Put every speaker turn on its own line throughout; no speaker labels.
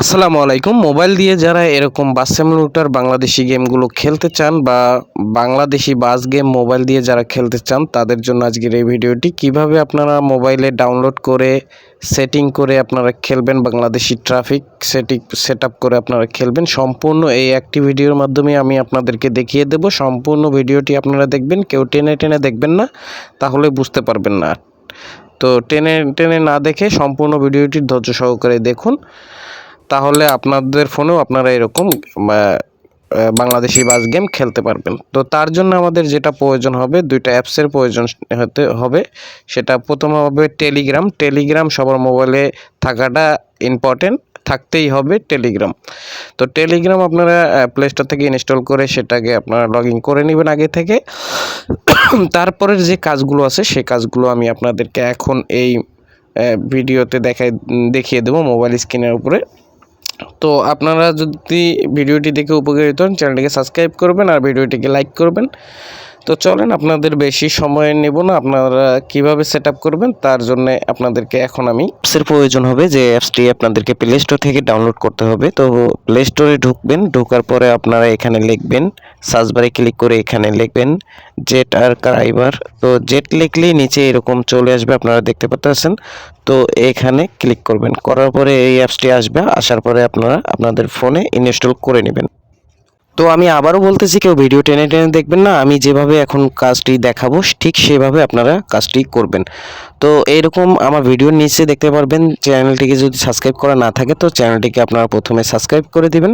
আসসালামু আলাইকুম। মোবাইল দিয়ে যারা এরকম বাস সিমুলেটর বাংলাদেশি গেমগুলো খেলতে চান বা বাংলাদেশি বাস গেম মোবাইল দিয়ে যারা খেলতে চান, তাদের জন্য আজকের এই ভিডিওটি। কীভাবে আপনারা মোবাইলে ডাউনলোড করে, সেটিং করে আপনারা খেলবেন, বাংলাদেশি ট্রাফিক সেটিং সেট করে আপনারা খেলবেন, সম্পূর্ণ এই একটি ভিডিওর মাধ্যমে আমি আপনাদেরকে দেখিয়ে দেব। সম্পূর্ণ ভিডিওটি আপনারা দেখবেন, কেউ টেনে টেনে দেখবেন না, তাহলে বুঝতে পারবেন না। তো টেনে টেনে না দেখে সম্পূর্ণ ভিডিওটি ধৈর্য সহকারে দেখুন। তাহলে আপনাদের ফোনেও আপনারা এরকম বাংলাদেশি বাস গেম খেলতে পারবেন। তো তার জন্য আমাদের যেটা প্রয়োজন হবে, দুইটা অ্যাপসের প্রয়োজন হতে, হবে। সেটা প্রথম হবে টেলিগ্রাম টেলিগ্রাম সবার মোবাইলে থাকাটা ইম্পর্টেন্ট থাকতেই হবে টেলিগ্রাম তো টেলিগ্রাম আপনারা প্লে স্টোর থেকে ইনস্টল করে সেটাকে আপনারা লগ ইন করে নেবেন আগে থেকে। তারপরের যে কাজগুলো আছে, সেই কাজগুলো আমি আপনাদেরকে এখন এই ভিডিওতে দেখাই, দেখিয়ে দেবো মোবাইল স্ক্রিনের উপরে। তো আপনারা যদি ভিডিওটি দেখে উপকৃত হন চ্যানেলটিকে সাবস্ক্রাইব করবেন আর ভিডিওটিকে লাইক করবেন। তো চলেন, আপনাদের বেশি সময় নেব না। আপনারা কীভাবে সেট করবেন, তার জন্য আপনাদেরকে এখন আমি অ্যাপসের প্রয়োজন হবে যে অ্যাপসটি আপনাদেরকে প্লে স্টোর থেকে ডাউনলোড করতে হবে। তো প্লে স্টোরে ঢুকবেন, ঢোকার পরে আপনারা এখানে লিখবেন সার্চ বারে ক্লিক করে এখানে লিখবেন জেট আর ক্রাইবার তো জেট লিখলেই নিচে এরকম চলে আসবে, আপনারা দেখতে পাচ্ছেন তো এখানে ক্লিক করবেন, করার পরে এই অ্যাপসটি আসবে, আসার পরে আপনারা আপনাদের ফোনে ইনস্টল করে নেবেন। তো আমি আবারও বলতেছি, কেউ ভিডিও টেনে টেনে দেখবেন না। আমি যেভাবে এখন কাজটি দেখাবো, ঠিক সেভাবে আপনারা কাজটি করবেন। তো এইরকম আমার ভিডিওর নিচে দেখতে পারবেন, চ্যানেলটিকে যদি সাবস্ক্রাইব করা না থাকে, তো চ্যানেলটিকে আপনারা প্রথমে সাবস্ক্রাইব করে দিবেন।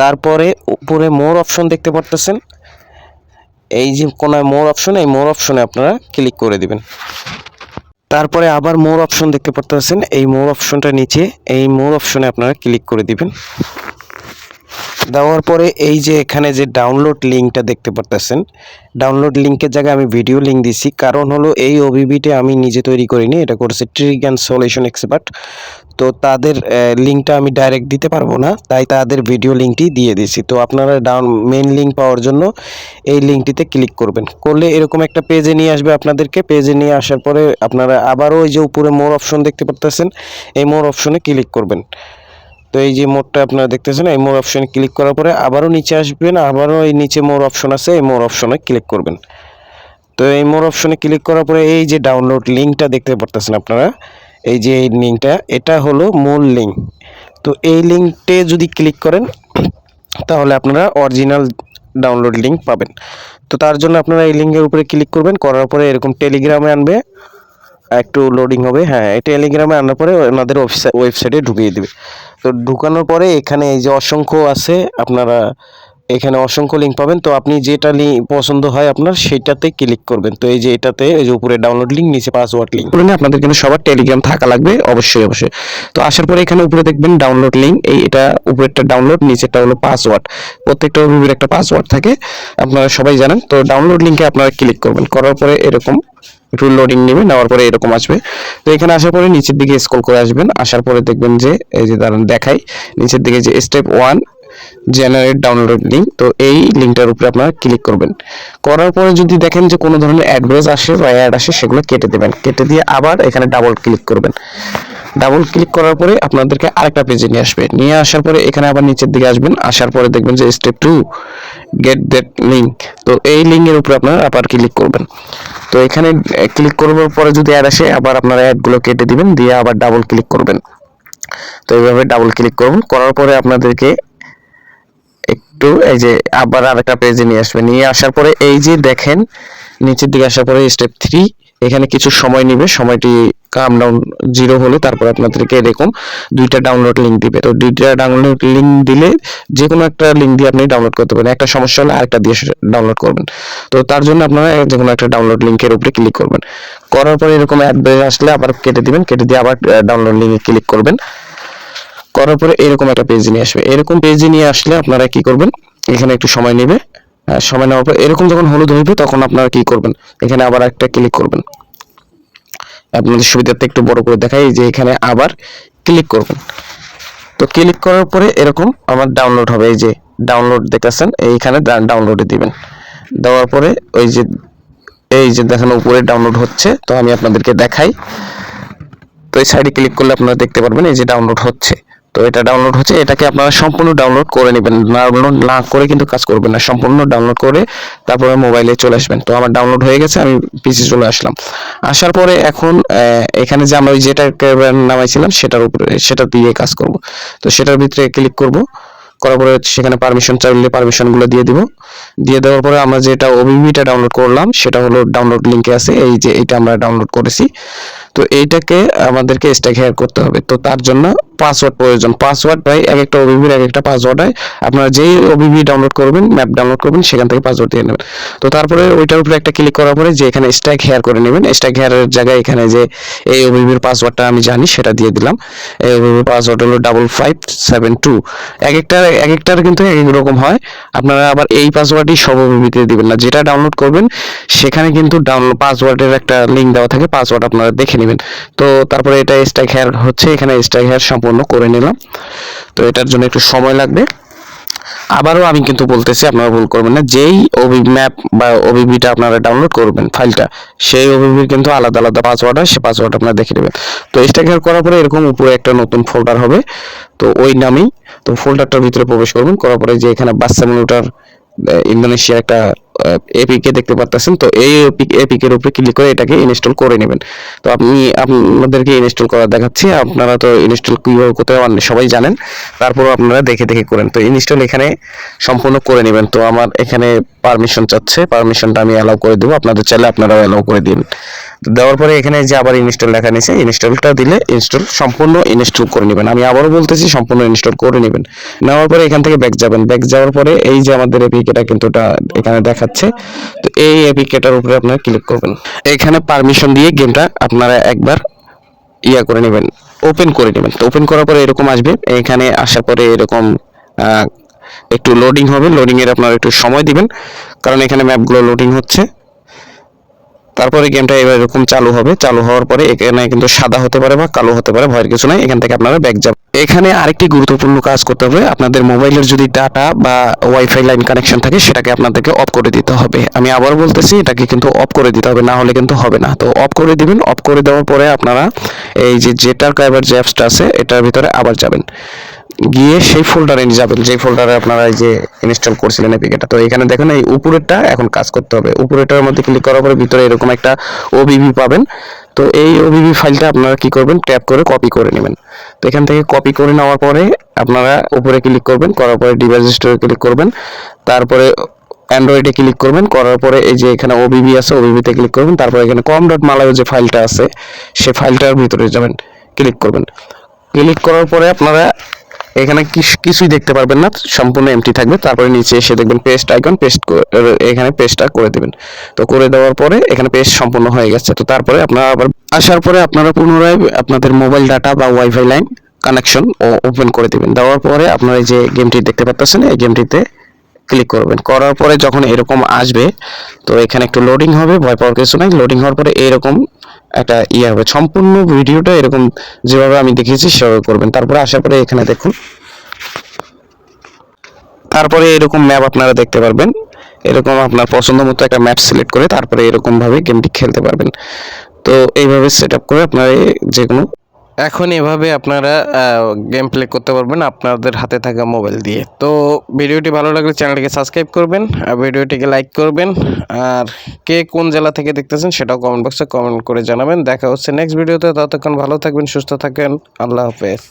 তারপরে উপরে মোর অপশন দেখতে পারতেছেন। এই যে কোনায় মোর অপশন এই মোর অপশনে আপনারা ক্লিক করে দিবেন। তারপরে আবার মোর অপশন দেখতে পারতেছেন, এই মোর অপশনটা নিচে, এই মোর অপশনে আপনারা ক্লিক করে দিবেন। দেওয়ার পরে এই যে এখানে যে ডাউনলোড লিঙ্কটা দেখতে পারতেছেন ডাউনলোড লিঙ্কের জায়গায় আমি ভিডিও লিঙ্ক দিছি। কারণ হলো এই ওবিবিটা আমি নিজে তৈরি করিনি, এটা করেছে ট্রিক অ্যান্ড সলিউশন এক্সপার্ট তো তাদের লিঙ্কটা আমি ডাইরেক্ট দিতে পারব না, তাই তাদের ভিডিও লিঙ্কটি দিয়ে দিছি। তো আপনারা ডাউন মেন লিঙ্ক পাওয়ার জন্য এই লিঙ্কটিতে ক্লিক করবেন। করলে এরকম একটা পেজে নিয়ে আসবে আপনাদেরকে। পেজে নিয়ে আসার পরে আপনারা আবারও ওই যে উপরে মোর অপশন দেখতে পারতেছেন, এই মোর অপশনে ক্লিক করবেন। এই যে মোডটা আপনারা দেখতেছেন, এই মোর অপশনে ক্লিক করার পরে আবারও নিচে আসবেন, আবারও এই নিচে মোর অপশন আছে, এই মোর অপশনে ক্লিক করবেন। তো এই মোর অপশনে ক্লিক করার পরে এই যে ডাউনলোড লিঙ্কটা দেখতে পারতেছেন আপনারা, এই যে এই লিঙ্কটা এটা হলো মূল লিঙ্ক তো এই লিঙ্কটে যদি ক্লিক করেন, তাহলে আপনারা অরিজিনাল ডাউনলোড লিঙ্ক পাবেন। তো তার জন্য আপনারা এই লিঙ্কের উপরে ক্লিক করবেন, করার পরে এরকম টেলিগ্রামে আনবে একটু লোডিং হবে। হ্যাঁ টেলিগ্রামে আনার পরে ওনাদের ওয়েবসাইটে ঢুকিয়ে দেবে। তো ঢুকানোর পরে এখানে এই যে অসংখ্য আছে, আপনারা এখানে অসংখ্য লিঙ্ক পাবেন। তো আপনি যেটা পছন্দ হয় আপনার, সেটাতে ক্লিক করবেন। তো এই যে এটাতে, এই যে উপরে ডাউনলোড লিঙ্ক নিচে পাসওয়ার্ড লিঙ্ক আপনাদের কিন্তু সবার টেলিগ্রাম থাকা লাগবে, অবশ্যই অবশ্যই। তো আসার পরে এখানে উপরে দেখবেন ডাউনলোড লিঙ্ক এই এটা উপরেরটা ডাউনলোড নিচেরটা হলো পাসওয়ার্ড প্রত্যেকটা রুবির একটা পাসওয়ার্ড থাকে, আপনারা সবাই জানেন। তো ডাউনলোড লিঙ্কে আপনারা ক্লিক করবেন। করার পরে এরকম একটু লোডিং নেবে, নেওয়ার পরে এরকম আসবে। তো এখানে আসার পরে নিচের দিকে স্ক্রল করে আসবেন। আসার পরে দেখবেন যে, এই যে দাঁড়ান, দেখাই। নিচের দিকে যে step one generate download link তো এই লিঙ্কটার উপরে আপনারা ক্লিক করবেন। করার পরে যদি দেখেন যে কোনো ধরনের অ্যাডভাইস আসে বা অ্যাড আসে, সেগুলো কেটে দেবেন। কেটে দিয়ে আবার এখানে ডাবল ক্লিক করবেন। ডাবল ক্লিক করার পরে আপনাদেরকে আরেকটা পেজে নিয়ে আসবে। নিয়ে আসার পরে এখানে আবার নিচের দিকে আসবেন। আসার পরে দেখবেন যে step two get that link তো এই লিঙ্কের উপরে আপনারা আবার ক্লিক করবেন। তো এখানে ক্লিক করবার পরে যদি অ্যাড আসে, আবার আপনারা অ্যাডগুলো কেটে দিবেন, দিয়ে আবার ডাবল ক্লিক করবেন। তো এইভাবে ডাবল ক্লিক করবেন। করার পরে আপনাদেরকে একটু, এই যে আবার আরেকটা পেজে নিয়ে আসবে। নিয়ে আসার পরে এই যে দেখেন, নিচের দিকে আসার পরে স্টেপ থ্রি এখানে কিছু সময় নেবে। সময়টি কাম ডাউন জিরো হলে তারপর আপনাদেরকে এরকম দুইটা ডাউনলোড লিঙ্ক দিবে। তো দুইটা ডাউনলোড লিঙ্ক দিলে যে কোনো একটা লিঙ্ক দিয়ে আপনি ডাউনলোড করতে পারেন। একটা সমস্যা হলে আরেকটা দিয়ে ডাউনলোড করবেন। তো তার জন্য আপনারা যে কোনো একটা ডাউনলোড লিঙ্কের উপরে ক্লিক করবেন। করার পরে এরকম অ্যাড আসলে আবার কেটে দিবেন। কেটে দিয়ে আবার ডাউনলোড লিঙ্কে ক্লিক করবেন। করার পরে এরকম একটা পেজ নিয়ে আসবে। এরকম পেজ নিয়ে আসলে আপনারা কি করবেন? এখানে একটু সময় নেবে। আহ, সময় নেওয়ার পর এরকম যখন হলুদ হইবে তখন আপনারা কি করবেন? এখানে আবার একটা ক্লিক করবেন। আপনাদের সুবিধার্থে একটু বড় করে দেখাই যে এখানে আবার ক্লিক করবেন। তো ক্লিক করার পরে এরকম আমার ডাউনলোড হবে এই যে ডাউনলোড দেখতেছেন এইখানে ডাউনলোডে দিবেন। দেওয়ার পরে ওই যে এই যে দেখেন উপরে ডাউনলোড হচ্ছে তো আমি আপনাদেরকে দেখাই। তো এই সাইডে ক্লিক করলে আপনারা দেখতে পারবেন এই যে ডাউনলোড হচ্ছে। তো এটা ডাউনলোড হচ্ছে, এটাকে আপনারা সম্পূর্ণ ডাউনলোড করে নেবেন। ডাউনলোড না করে কিন্তু কাজ করবেন না, সম্পূর্ণ ডাউনলোড করে তারপরে মোবাইলে চলে আসবেন। তো আমার ডাউনলোড হয়ে গেছে, আমি পিসি চলে আসলাম। আসার পরে এখন এখানে যে আমরা ওই যেটা নামাইছিলাম, সেটার উপরে, সেটা দিয়ে কাজ করব। তো সেটার ভিতরে ক্লিক করব, করার পরে সেখানে পারমিশন চাইলে পারমিশনগুলো দিয়ে দিব। দিয়ে দেওয়ার পরে আমরা যেটা ওবিবিটা ডাউনলোড করলাম, সেটা হলো ডাউনলোড লিঙ্কে আছে, এই যে এটা আমরা ডাউনলোড করেছি। তো এইটাকে আমাদেরকে স্ট্যাক হেয়ার করতে হবে। তো তার জন্য পাসওয়ার্ড প্রয়োজন। পাসওয়ার্ড ভাই এক একটা ওবিবির এক একটা পাসওয়ার্ড হয়। আপনারা যেই ওবিবি ডাউনলোড করবেন ম্যাপ ডাউনলোড করবেন, সেখান থেকে পাসওয়ার্ড দিয়ে নেবেন। তো তারপরে ওইটার উপরে একটা ক্লিক করার পরে যে এখানে স্ট্যাক হেয়ার করে নেবেন স্ট্যাক হেয়ারের জায়গায় এখানে যে এই ওবিবির পাসওয়ার্ডটা আমি জানি, সেটা দিয়ে দিলাম। এই ওবিবির পাসওয়ার্ড হলো ডাবল ফাইভ সেভেন টু এক একটা এক একটার কিন্তু এক এক রকম হয়। আপনারা আবার এই পাসওয়ার্ডই সব ওবিবিতে দিবেন না। যেটা ডাউনলোড করবেন, সেখানে কিন্তু ডাউনলোড পাসওয়ার্ডের একটা লিঙ্ক দেওয়া থাকে। পাসওয়ার্ড আপনারা দেখে নেবেন। তো তারপরে এটা স্ট্রাইক হেয়ার হচ্ছে, এখানে স্ট্রাইক হেয়ার সম্পূর্ণ করে নিলাম। তো এটার জন্য একটু সময় লাগবে। আবারও আমি কিন্তু বলতেছি, আপনারা ভুল করবেন না, যেই ওবি ম্যাপ বা ওবিবিটা আপনারা ডাউনলোড করবেন ফাইলটা, সেই ওবিবির কিন্তু আলাদা আলাদা পাসওয়ার্ড হয়, সে পাসওয়ার্ড আপনারা দেখে নেবেন। তো স্ট্যাক করার পরে এরকম উপরে একটা নতুন ফোল্ডার হবে। তো ওই নামেই, তো ফোল্ডারটার ভিতরে প্রবেশ করবেন, করার পরে যে এখানে বাস সিমুলেটর ইন্দোনেশিয়ার একটা এপিকে দেখতে পারতেছেন, তো এই এপিকের উপরে ক্লিক করে এটাকে ইনস্টল করে নেবেন। তো আপনি, আপনাদেরকে ইনস্টল করা দেখাচ্ছি, আপনারা তো ইনস্টল কীভাবে করতে সবাই জানেন, তারপরও আপনারা দেখে দেখে করেন। তো ইনস্টল এখানে সম্পূর্ণ করে নেবেন। তো আমার এখানে পারমিশন চাচ্ছে পারমিশনটা আমি অ্যালাউ করে দেবো, আপনাদের চাইলে আপনারাও অ্যালাউ করে দিন। তো দেওয়ার পরে এখানে যে আবার ইনস্টল লেখা নিয়েছে ইনস্টলটা দিলে ইনস্টল সম্পূর্ণ ইনস্টল করে নেবেন। আমি আবারও বলতেছি, সম্পূর্ণ ইনস্টল করে নেবেন। নেওয়ার পরে এখান থেকে ব্যাক যাবেন। ব্যাক যাওয়ার পরে এই যে আমাদের এপিকেটা কিন্তু এখানে দেখাচ্ছে। তো এই এপিকেটার উপরে আপনারা ক্লিক করবেন। এখানে পারমিশন দিয়ে গেমটা আপনারা একবার ইয়া করে নেবেন ওপেন করে নেবেন। তো ওপেন করার পরে এরকম আসবে। এখানে আসার পরে এরকম একটু লোডিং হবে। লোডিং এর আপনারা একটু সময় দিবেন। কারণ এখানে ম্যাপগুলো লোডিং হচ্ছে। তারপরে গেমটা এবার এরকম চালু হবে। চালু হওয়ার পরে এখানে কিন্তু সাদা হতে পারে বা কালো হতে পারে, ভয়ের কিছু নাই। এখান থেকে আপনারা ব্যাক যাবেন। এখানে আরেকটি গুরুত্বপূর্ণ কাজ করতে হবে। আপনাদের মোবাইলের যদি ডাটা বা ওয়াইফাই লাইন কানেকশন থাকে, সেটাকে আপনাদেরকে অফ করে দিতে হবে। আমি আবার বলতেছি, এটাকে কিন্তু অফ করে দিতে হবে, না হলে কিন্তু হবে না। তো অফ করে দিবেন অফ করে দেওয়ার পরে আপনারা এই যে জেটার কাইবার যে অ্যাপসটা আছে, এটার ভিতরে আবার যাবেন। গিয়ে সেই ফোল্ডারে নিয়ে যাবেন। যে ফোল্ডারে আপনারা এই যে ইনস্টল করছিলেন এপিকেটা তো এখানে দেখেন এই উপরেরটা এখন কাজ করতে হবে। উপরেরটার মধ্যে ক্লিক করার পরে ভিতরে এরকম একটা ওবিবি পাবেন। তো এই ওবিবি ফাইলটা আপনারা কি করবেন? ট্যাপ করে কপি করে নেবেন। তো এখান থেকে কপি করে নেওয়ার পরে আপনারা উপরে ক্লিক করবেন। করার পরে ডিভাইস স্টোরে ক্লিক করবেন। তারপরে অ্যান্ড্রয়েডে ক্লিক করবেন। করার পরে এই যে এখানে ওবিবি আছে ওবিবিতে ক্লিক করবেন। তারপরে এখানে কম ডট মালায় যে ফাইলটা আছে সেই ফাইলটার ভিতরে যাবেন। ক্লিক করবেন। ক্লিক করার পরে আপনারা এখানে কিছুই দেখতে পারবেন না, সম্পূর্ণ এমটি থাকবে। তারপরে নিচে এসে দেখবেন পেস্ট আইকন পেস্ট এখানে পেস্টটা করে দিবেন। তো করে দেওয়ার পরে এখানে পেস্ট সম্পূর্ণ হয়ে গেছে। তো তারপরে আপনারা আবার আসার পরে আপনারা পুনরায় আপনাদের মোবাইল ডাটা বা ওয়াইফাই লাইন কানেকশন ওপেন করে দিবেন। দেওয়ার পরে আপনারা এই যে গেমটি দেখতে পাচ্ছেন এই গেমটিতে ক্লিক করবেন। করার পরে যখন এরকম আসবে, তো এখানে একটু লোডিং হবে, ভয় পাওয়ার কিছু নাই। লোডিং হওয়ার পরে এরকম একটা ইয়ে হবে। সম্পূর্ণ ভিডিওটা এরকম যেভাবে আমি দেখিয়েছি, সেভাবে করবেন। তারপরে আসার পরে এখানে দেখুন। তারপরে এরকম ম্যাপ আপনারা দেখতে পারবেন। এরকম আপনার পছন্দ মতো একটা ম্যাপ সিলেক্ট করে তারপরে এরকমভাবে গেমটি খেলতে পারবেন। তো এইভাবে সেট আপ করে আপনারা যে কোনো এখন এভাবে আপনারা গেম প্লে করতে পারবেন আপনাদের হাতে থাকা মোবাইল দিয়ে। তো ভিডিওটি ভালো লাগলে চ্যানেলটিকে সাবস্ক্রাইব করবেন, আর ভিডিওটিকে লাইক করবেন, আর কে কোন জেলা থেকে দেখতেছেন সেটাও কমেন্ট বক্সে কমেন্ট করে জানাবেন। দেখা হচ্ছে নেক্সট ভিডিওতে ততক্ষণ ভালো থাকবেন, সুস্থ থাকেন আল্লাহ হাফেজ।